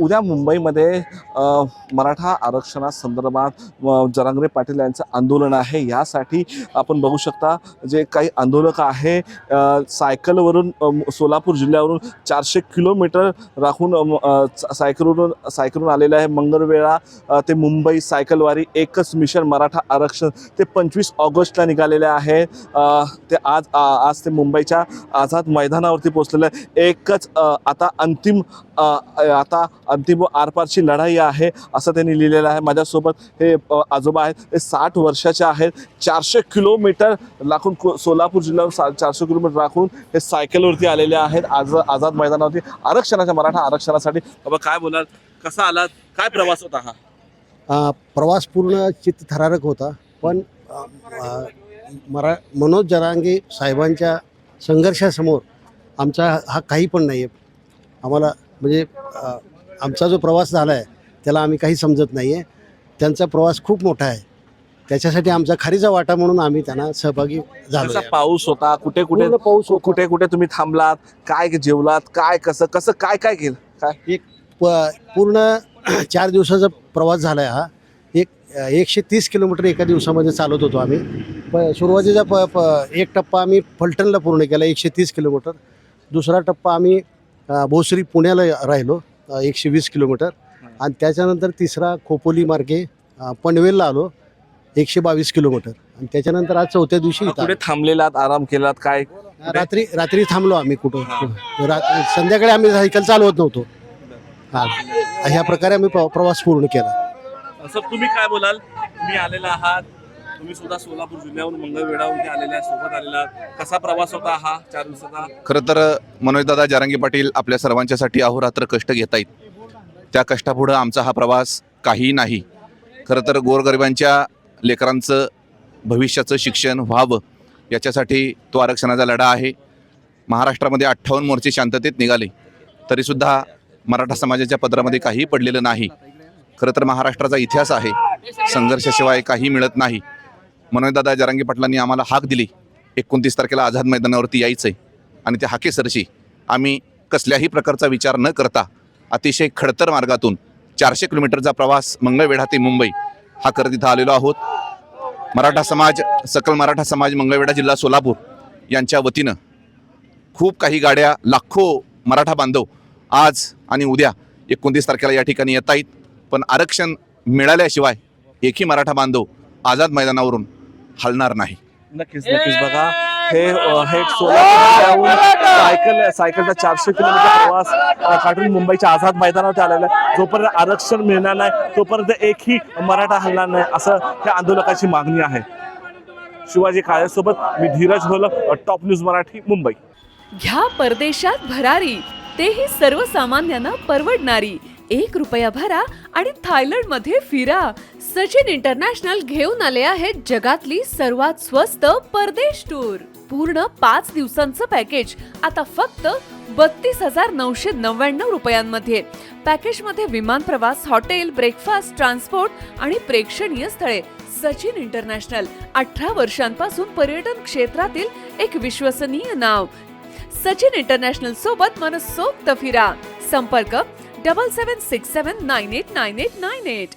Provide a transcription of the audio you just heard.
उद्या मुंबईमध्ये मराठा आरक्षणासंदर्भात जरांगरे पाटील यांचं आंदोलन आहे. यासाठी आपण बघू शकता जे काही आंदोलक आहे सायकलवरून सोलापूर जिल्ह्यावरून चारशे किलोमीटर राखून सायकलवरून सायकलवरून आलेलं आहे मंगळवेळा ते मुंबई सायकलवारी एकच मिशन मराठा आरक्षण. ते पंचवीस ऑगस्टला निघालेले आहे. ते आज आ- आज ते मुंबईच्या आझाद मैदानावरती पोचलेलं आहे. एकच आता अंतिम आता अंतिम आरपारची लढाई आहे असं त्यांनी लिहिलेलं आहे. माझ्यासोबत हे आजोबा आहेत. ते साठ वर्षाचे आहेत. चारशे किलोमीटर राखून सोलापूर जिल्ह्यावर सा चारशे किलोमीटर राखून हे सायकलवरती आलेले आहेत. आज आझाद मैदानावरती आरक्षणाच्या मराठा आरक्षणासाठी. बाबा काय बोलाल? कसा आलात? काय प्रवास होता हा? प्रवास पूर्ण चित्तथरारक होता. पण मरा मनोज जरांगे साहेबांच्या संघर्षासमोर आमचा हा काही पण नाही आहे आम्हाला म्हणजे आमचा जो प्रवास झाला आहे त्याला आम्ही काही समजत नाही आहे त्यांचा प्रवास खूप मोठा आहे. त्याच्यासाठी आमचा खारीचा वाटा म्हणून आम्ही त्यांना सहभागी झालो कसा पाऊस होता? कुठे कुठे पूर्ण पाऊस होता. कुठे कुठे तुम्ही थांबलात? काय जेवलात? काय कसं कसं काय काय केलं? काय? प- पूर्ण चार दिवसाचा प्रवास झाला आहे हा. एक एकशे तीस किलोमीटर एका दिवसामध्ये चालत होतो आम्ही. प सुरुवातीचा प प एक टप्पा आम्ही फलटणला पूर्ण केला एकशे तीस किलोमीटर. दुसरा टप्पा आम्ही अ, भोसरी पुण्याला राहिलो. एकशे वीस किलोमीटर. आणि त्याच्यानंतर तिसरा खोपोली मार्गे पनवेलला आलो एकशे बावीस किलोमीटर. आणि त्याच्यानंतर आज चौथ्या दिवशी इथं कुठे थांबलेलात? आराम केलात? काय. रात्री रात्री थांबलो आम्ही कुठं. रा संध्याकाळी आम्ही सायकल चालवत नव्हतो. हां. ह्या प्रकारे आम्ही प्र- प्रवास पूर्ण केला. असं तुम्ही काय बोलाल? तुम्ही आलेला आहात. तुम्ही सुद्धा सोलापूर जिल्ह्याहून मंगळवेढावरून आलेल्या सोबत आलेला कसा प्रवास होता हा चार दिवसाचा? खरं तर मनोजदादा जारांगी पाटील आपल्या सर्वांच्यासाठी अहोरात्र कष्ट घेत आहेत त्या कष्टापुढं आमचा हा प्रवास काही नाही. खरं तर गोरगरिबांच्या लेकरांचं भविष्याचं शिक्षण व्हावं याच्यासाठी तो आरक्षणाचा लढा आहे. महाराष्ट्रामध्ये अठ्ठावन्न मोर्चे शांततेत निघाले तरीसुद्धा मराठा समाजाच्या पदरामध्ये काहीही पडलेलं नाही. खरं तर महाराष्ट्राचा इतिहास आहे. संघर्षाशिवाय काही मिळत नाही. मनोजदादा जरांगी पाटलांनी आम्हाला हाक दिली. एकोणतीस तारखेला आझाद मैदानावरती यायचं आहे आणि त्या हाकेसरशी आम्ही कसल्याही प्रकारचा विचार न करता अतिशय खडतर मार्गातून चारशे किलोमीटरचा प्रवास मंगळवेढा ते मुंबई हा करत इथं आलेलो आहोत. मराठा समाज सकल मराठा समाज मंगळवेढा जिल्हा सोलापूर यांच्या वतीनं खूप काही गाड्या लाखो मराठा बांधव आज आणि उद्या एकोणतीस तारखेला या ठिकाणी येत आहेत. पण आरक्षण मिळाल्याशिवाय एकही मराठा बांधव आझाद मैदानावरून हलणार नाही. नक्कीच नक्कीच बघा. हे हे एक सोलापूर सायकल सायकलचा चारशे किलोमीटर प्रवास काढून मुंबईच्या आझाद मैदानावरती आलेला आहे. जोपर्यंत आरक्षण मिळणार नाही तोपर्यंत एकही मराठा हलणार नाही असं त्या आंदोलकाची मागणी आहे. शिवाजी काळेसोबत मी धीरज होल टॉप न्यूज मराठी मुंबई. घ्या परदेशात भरारी तेही सर्वसामान्यांना परवडणारी. एक रुपया भरा आणि थायलंडमध्ये फिरा. सचिन इंटरनॅशनल घेऊन आले आहेत जगातली सर्वात स्वस्त परदेश टूर. पूर्ण पाच दिवसांचं पॅकेज. आता फक्त बत्तीस हजार नऊशे नव्याण्णव रुपयांमध्ये. पॅकेजमध्ये विमान प्रवास हॉटेल ब्रेकफास्ट ट्रान्सपोर्ट आणि प्रेक्षणीय स्थळे. सचिन इंटरनॅशनल अठरा वर्षांपासून पर्यटन क्षेत्रातील एक विश्वसनीय नाव. सचिन इंटरनॅशनल सोबत मनसोक्त फिरा. संपर्क double seven six seven nine eight nine eight nine eight